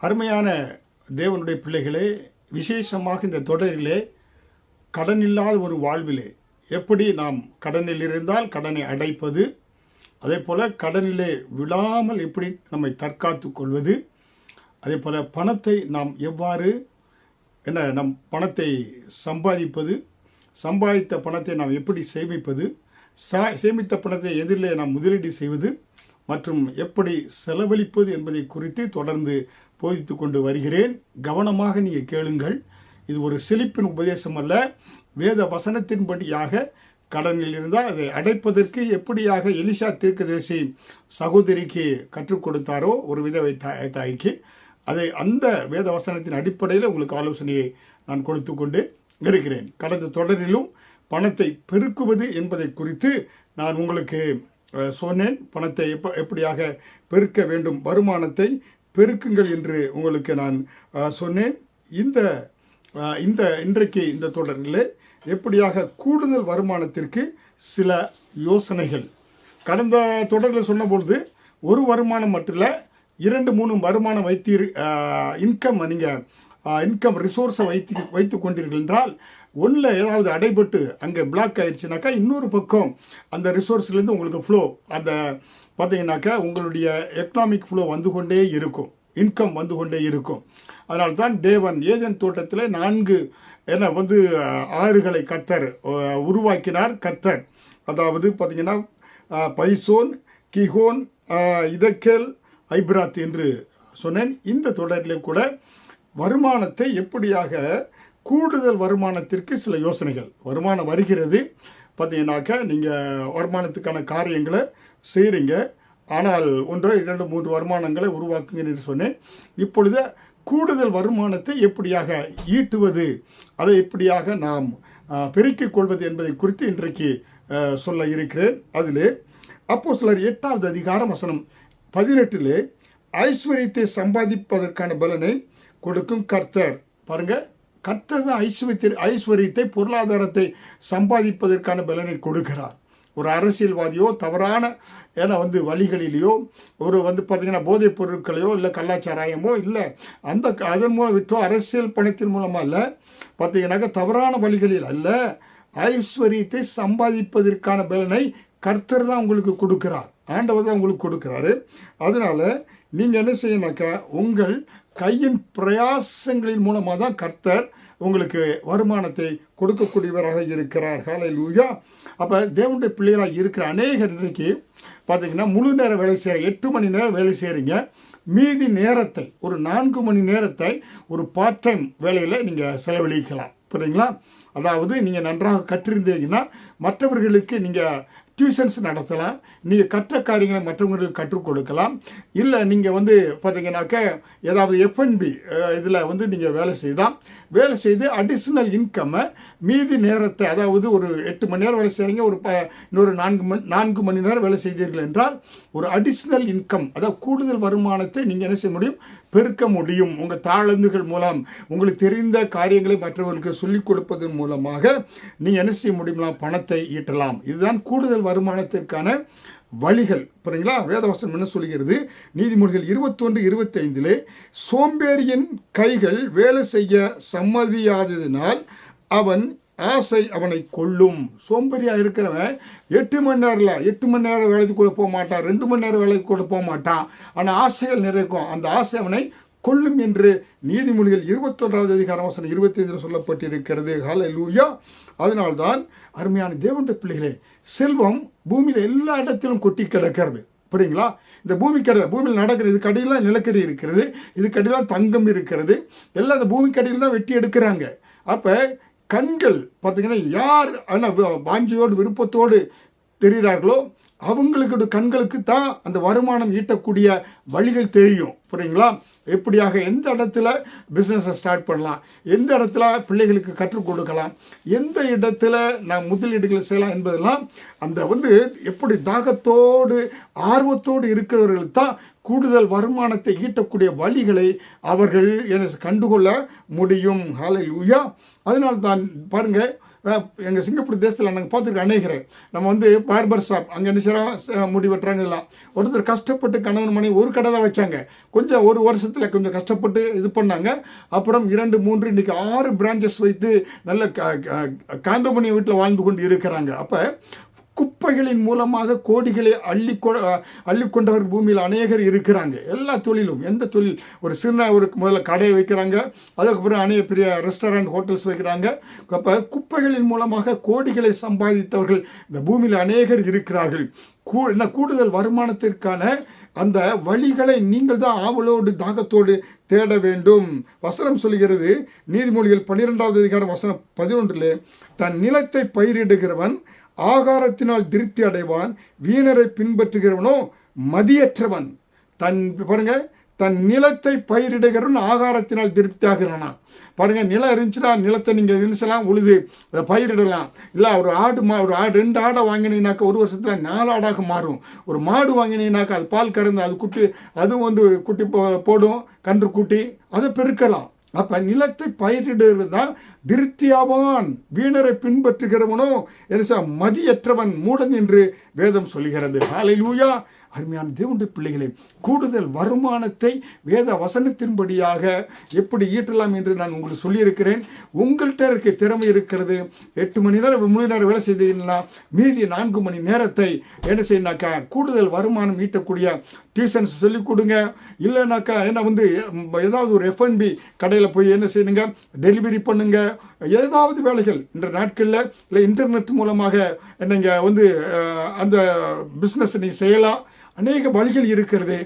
அருமையான தேவனுடைய பிள்ளைகளே விசேஷமாக இந்த தொடரிலே கடன் இல்லாத ஒரு வாழ்விலே எப்படி நாம் கடனில் இருந்தால் கடனை அடைப்பது? அதே போல் கடனிலே விழாமல் எப்படி நம்மை தற்காத்து கொள்வது? அதே போல் பணத்தை நாம் எவ்வாறு என்ன நம் பணத்தை சம்பாதிப்பது? சம்பாதித்த பணத்தை நாம் எப்படி சேமிப்பது? சா சேமித்த பணத்தை எதிரிலே நாம் முதலீடு செய்வது மற்றும் எப்படி செலவழிப்பது என்பதை குறித்து தொடர்ந்து போதித்து கொண்டு வருகிறேன். கவனமாக நீங்கள் கேளுங்கள். இது ஒரு செழிப்பின் உபதேசம் அல்ல. வேத வசனத்தின்படியாக கடனில் இருந்தால் அதை அடைப்பதற்கு எப்படியாக எலிசா தீர்க்கதரிசி சகோதரிக்கு கற்றுக் கொடுத்தாரோ ஒரு விதவை தாய்க்கு அதை அந்த வேத வசனத்தின் அடிப்படையில் உங்களுக்கு ஆலோசனையை நான் கொடுத்து கொண்டு இருக்கிறேன். கடந்த தொடரிலும் பணத்தை பெருக்குவது என்பதை குறித்து நான் உங்களுக்கு சொன்னேன். பணத்தை எப்ப எப்படியாக பெருக்க வேண்டும் வருமானத்தை பெருக்குங்கள் என்று உங்களுக்கு நான் சொன்னேன். இந்த இந்த இன்றைக்கு இந்த தொடரில் எப்படியாக கூடுதல் வருமானத்திற்கு சில யோசனைகள். கடந்த தொடரில் சொன்னபொழுது ஒரு வருமானம் மட்டும் இல்லை இரண்டு மூணு வருமானம் வைத்தீர் இன்கம் நீங்கள் இன்கம் ரிசோர்ஸை வைத்து வைத்து கொண்டீர்கள் என்றால் ஒன்றில் ஏதாவது அடைபட்டு அங்கே பிளாக் ஆயிடுச்சுனாக்கா இன்னொரு பக்கம் அந்த ரிசோர்ஸ்லேருந்து உங்களுக்கு ஃப்ளோ அந்த பார்த்தீங்கன்னாக்கா உங்களுடைய எக்கனாமிக் ஃப்ளோ வந்து கொண்டே இருக்கும். இன்கம் வந்து கொண்டே இருக்கும். அதனால தான் தேவன் ஏதன் தோட்டத்தில் நான்கு என்ன வந்து ஆறுகளை கத்தர் உருவாக்கினார் கத்தர். அதாவது பார்த்தீங்கன்னா பைசோன் கிஹோன் இதக்கேல் ஐப்ராத் என்று சொன்னேன். இந்த தொடரிலே கூட வருமானத்தை எப்படியாக கூடுதல் வருமானத்திற்கு சில யோசனைகள். வருமானம் வருகிறது. பார்த்தீங்கன்னாக்கா நீங்கள் வருமானத்துக்கான காரியங்களை செய்கிறீங்க ஆனால் ஒன்றோ இரண்டு மூன்று வருமானங்களை உருவாக்குங்கன்னு சொன்னேன். இப்பொழுது கூடுதல் வருமானத்தை எப்படியாக ஈட்டுவது? அதை எப்படியாக நாம் பெருக்கிக் கொள்வது என்பதை குறித்து இன்றைக்கு சொல்ல இருக்கிறேன். அதில் அப்போ சிலர் எட்டாவது அதிகாரம் வசனம் பதினெட்டிலே ஐஸ்வர்யத்தை சம்பாதிப்பதற்கான பலனை கொடுக்கும் கர்த்தர். பாருங்கள் கர்த்தர் தான் ஐஸ்வர்யத்தை ஐஸ்வர்யத்தை பொருளாதாரத்தை சம்பாதிப்பதற்கான பலனை கொடுக்கிறார். ஒரு அரசியல்வாதியோ தவறான ஏன்னா வந்து வழிகளிலேயோ ஒரு வந்து பார்த்திங்கன்னா போதைப் பொருட்களையோ இல்லை கள்ளச்சாராயமோ இல்லை அந்த க- அதன் மூலம் விட்டோ அரசியல் பணத்தின் மூலமாக இல்லை பார்த்தீங்கன்னாக்கா தவறான வழிகளில் அல்ல ஐஸ்வர்யத்தை சம்பாதிப்பதற்கான பலனை கர்த்தர் தான் உங்களுக்கு கொடுக்கிறார். ஆண்டவர் தான் உங்களுக்கு கொடுக்குறாரு. அதனால் நீங்கள் என்ன செய்யணாக்கா உங்கள் கையின் பிரயாசங்களின் மூலமாக தான் கர்த்தர் உங்களுக்கு வருமானத்தை கொடுக்கக்கூடியவராக இருக்கிறார். ஹாலை லூயா அப்போ தேவனுடைய பிள்ளைகளாக இருக்கிற அநேகர் இன்றைக்கு பார்த்தீங்கன்னா முழு நேரம் வேலை செய்கிற எட்டு மணி நேரம் வேலை செய்கிறீங்க மீதி நேரத்தை ஒரு நான்கு மணி நேரத்தை ஒரு பார்ட் டைம் வேலையில் நீங்கள் செலவழிக்கலாம். புரியுங்களா அதாவது நீங்கள் நன்றாக கற்றிருந்தீங்கன்னா மற்றவர்களுக்கு நீங்கள் டியூஷன்ஸ் நடத்தலாம். நீங்கள் கற்ற காரியங்களை மற்றவங்களுக்கு கற்றுக் கொடுக்கலாம். இல்லை நீங்கள் வந்து பார்த்தீங்கன்னாக்க ஏதாவது எஃப்என்பி இதில் வந்து நீங்கள் வேலை செய்தால் வேலை செய்து அடிஷ்னல் இன்கம்மை மீதி நேரத்தை அதாவது ஒரு எட்டு மணி நேரம் வேலை செய்கிறீங்க ஒரு ப இன்னொரு நான்கு மணி நான்கு மணி நேரம் வேலை செய்தீர்கள் என்றால் ஒரு அடிஷ்னல் இன்கம் அதாவது கூடுதல் வருமானத்தை நீங்கள் என்ன செய்ய முடியும்? பெருக்க முடியும். உங்கள் தாளந்துகள் மூலம் உங்களுக்கு தெரிந்த காரியங்களை மற்றவர்களுக்கு சொல்லிக் கொடுப்பதன் மூலமாக நீங்கள் என்ன செய்ய முடியுமா பணத்தை ஈட்டலாம். இதுதான் கூடுதல் வருமானத்திற்கான வழிகள் புரியுங்களா வேதவசனம் என்ன சொல்கிறது நீதிமொழிகள் இருபத்தொன்று இருபத்தைந்திலே சோம்பேறியின் கைகள் வேலை செய்ய சம்மதியாததினால் அவன் ஆசை அவனை கொல்லும். சோம்பேறியாக இருக்கிறவன் எட்டு மணி நேரில் எட்டு மணி நேரம் வேலைக்கு கூட போக மாட்டான் ரெண்டு மணி நேரம் வேலைக்கு கூட போக மாட்டான். ஆனால் ஆசைகள் நிறைக்கும் அந்த ஆசை அவனை கொல்லும் என்று நீதிமொழிகள் இருபத்தொன்றாவது அதிகாரம் வசனம் இருபத்தைந்தில் சொல்லப்பட்டிருக்கிறது. ஹலை லூயா அதனால்தான் அருமையான தேவண்ட பிள்ளைகளே செல்வம் பூமியில் எல்லா இடத்திலும் கொட்டி கிடக்கிறது. புரியுங்களா? இந்த பூமி கடை பூமியில் நடக்கிறது இது கடையில் நிலக்கரி இருக்கிறது இது கடையில் தங்கம் இருக்கிறது எல்லாம் இந்த பூமி கடையில் தான் வெட்டி எடுக்கிறாங்க. அப்போ கண்கள் பார்த்தீங்கன்னா யார் ஆனால் வாஞ்சியோடு விருப்பத்தோடு தெரிகிறார்களோ அவங்களுக்கு கண்களுக்கு தான் அந்த வருமானம் ஈட்டக்கூடிய வழிகள் தெரியும். புரியுங்களா? எப்படியாக எந்த இடத்துல பிஸ்னஸை ஸ்டார்ட் பண்ணலாம்? எந்த இடத்துல பிள்ளைகளுக்கு கற்றுக் கொடுக்கலாம்? எந்த இடத்துல நான் முதலீடுகளை செய்யலாம் என்பதெல்லாம் அந்த வந்து எப்படி தாகத்தோடு ஆர்வத்தோடு இருக்கிறவர்களுக்கு தான் கூடுதல் வருமானத்தை ஈட்டக்கூடிய வழிகளை அவர்கள் என்ன கண்டுகொள்ள முடியும். ஹாலை உயா அதனால் தான் பாருங்கள் எங்கள் சிங்கப்பூர் தேசத்தில் நாங்கள் பார்த்துருக்க அநேகரை. நம்ம வந்து பார்பர் ஷாப் அங்கே என்ன செய்கிறோம் முடி வெட்டுறாங்க எல்லாம் ஒருத்தர் கஷ்டப்பட்டு கணவன் மனைவி ஒரு கடை தான் வச்சாங்க. கொஞ்சம் ஒரு வருஷத்தில் கொஞ்சம் கஷ்டப்பட்டு இது பண்ணாங்க. அப்புறம் இரண்டு மூன்று இன்னைக்கு ஆறு பிரான்ச்சஸ் வைத்து நல்ல க- க- காந்தமணி வீட்டில் வாழ்ந்து கொண்டு இருக்கிறாங்க. அப்போ குப்பைகளின் மூலமாக கோடிகளை அள்ளி கொ- அள்ளிக்கொண்டவர் பூமியில் அநேகர் இருக்கிறாங்க. எல்லா தொழிலும் எந்த தொழில் ஒரு சின்ன ஒரு முதல்ல கடையை வைக்கிறாங்க அதுக்கப்புறம் அநேக பெரிய ரெஸ்டாரண்ட் ஹோட்டல்ஸ் வைக்கிறாங்க. அப்போ குப்பைகளின் மூலமாக கோடிகளை சம்பாதித்தவர்கள் இந்த பூமியில் அநேகர் இருக்கிறார்கள். கூ என்ன கூடுதல் வருமானத்திற்கான அந்த வழிகளை நீங்கள் தான் ஆவலோடு தாகத்தோடு தேட வேண்டும். வசனம் சொல்கிறது நீதிமொழிகள் பன்னிரெண்டாவது அதிகாரம் வசனம் பதினொன்றில் தன் நிலத்தை பயிரிடுகிறவன் ஆகாரத்தினால் திருப்தி அடைவான் வீணரை பின்பற்றுகிறவனோ மதியற்றவன். தன் பாருங்க தன் நிலத்தை பயிரிடுகிறவன் ஆகாரத்தினால் திருப்தி ஆகிறானா பாருங்க நிலம் இருந்துச்சுன்னா நிலத்தை நீங்கள் இருந்துச்சலாம் உழுது அதை பயிரிடலாம். இல்லை ஒரு ஆடு மா ஒரு ஆடு ரெண்டு ஆடை வாங்கினீங்கனாக்கா ஒரு வருஷத்தில் நாலு ஆடாக மாறும். ஒரு மாடு வாங்கினீங்கனாக்கா அது பால் கறந்து அது குட்டி அதுவும் வந்து குட்டி போ- போடும் கன்று குட்டி அதை பெருக்கலாம். அப்ப நிலத்தை பயிரிடுறது தான் திருப்தியாவான் வீணரை பின்பற்றுகிறவனோ? என்ன மதியற்றவன் மூடன் என்று வேதம் சொல்கிறது ஹalleluya! அருமையான தேவனுடைய பிள்ளைகளே கூடுதல் வருமானத்தை வேத வசனத்தின்படியாக எப்படி ஈட்டலாம் என்று நான் உங்களுக்கு சொல்லியிருக்கிறேன். உங்கள்கிட்ட இருக்க திறமை இருக்கிறது. எட்டு மணி நேரம் மூணு நேரம் வேலை செய்தீங்கன்னா மீதி நான்கு மணி நேரத்தை என்ன செய்யினாக்கா கூடுதல் வருமானம் ஈட்டக்கூடிய டியூஷன்ஸ் சொல்லிக் கொடுங்க. இல்லைனாக்கா என்ன வந்து ஏதாவது ஒரு எஃப்என்பி கடையில் போய் என்ன செய்யணுங்க? டெலிவரி பண்ணுங்க. ஏதாவது வேலைகள். இந்த நாட்களில் இல்லை இன்டர்நெட் மூலமாக என்னங்க வந்து அந்த பிஸ்னஸ் நீங்கள் செய்யலாம். அநேக வழிகள் இருக்கிறது.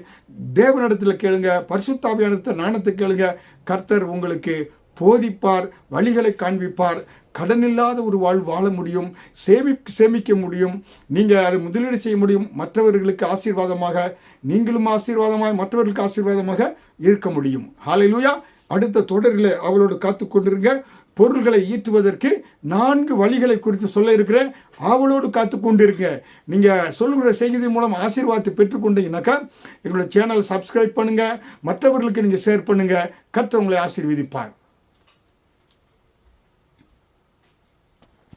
தேவனிடத்தில் கேளுங்க. பரிசுத்தாவியானத்தை நாணத்தை கேளுங்க. கர்த்தர் உங்களுக்கு போதிப்பார் வழிகளை காண்பிப்பார். கடனில்லாத ஒரு வாழ் வாழ முடியும் சேமி சேமிக்க முடியும். நீங்கள் அதை முதலீடு செய்ய முடியும். மற்றவர்களுக்கு ஆசீர்வாதமாக நீங்களும் ஆசீர்வாதமாக மற்றவர்களுக்கு ஆசீர்வாதமாக இருக்க முடியும். ஹாலையிலூயா அடுத்த தொடரில் அவளோடு காத்து கொண்டிருங்க. பொருள்களை ஈட்டுவதற்கு நான்கு வழிகளை குறித்து சொல்ல இருக்கிறேன். ஆவலோடு காத்து கொண்டிருங்க. நீங்கள் சொல்லுகிற செய்தி மூலம் ஆசீர்வாதத்தை பெற்றுக்கொண்டீங்கன்னாக்கா எங்களோட சேனலை சப்ஸ்கிரைப் பண்ணுங்கள் மற்றவர்களுக்கு நீங்கள் ஷேர் பண்ணுங்கள் கற்றவங்களை ஆசீர்வதிப்பார்.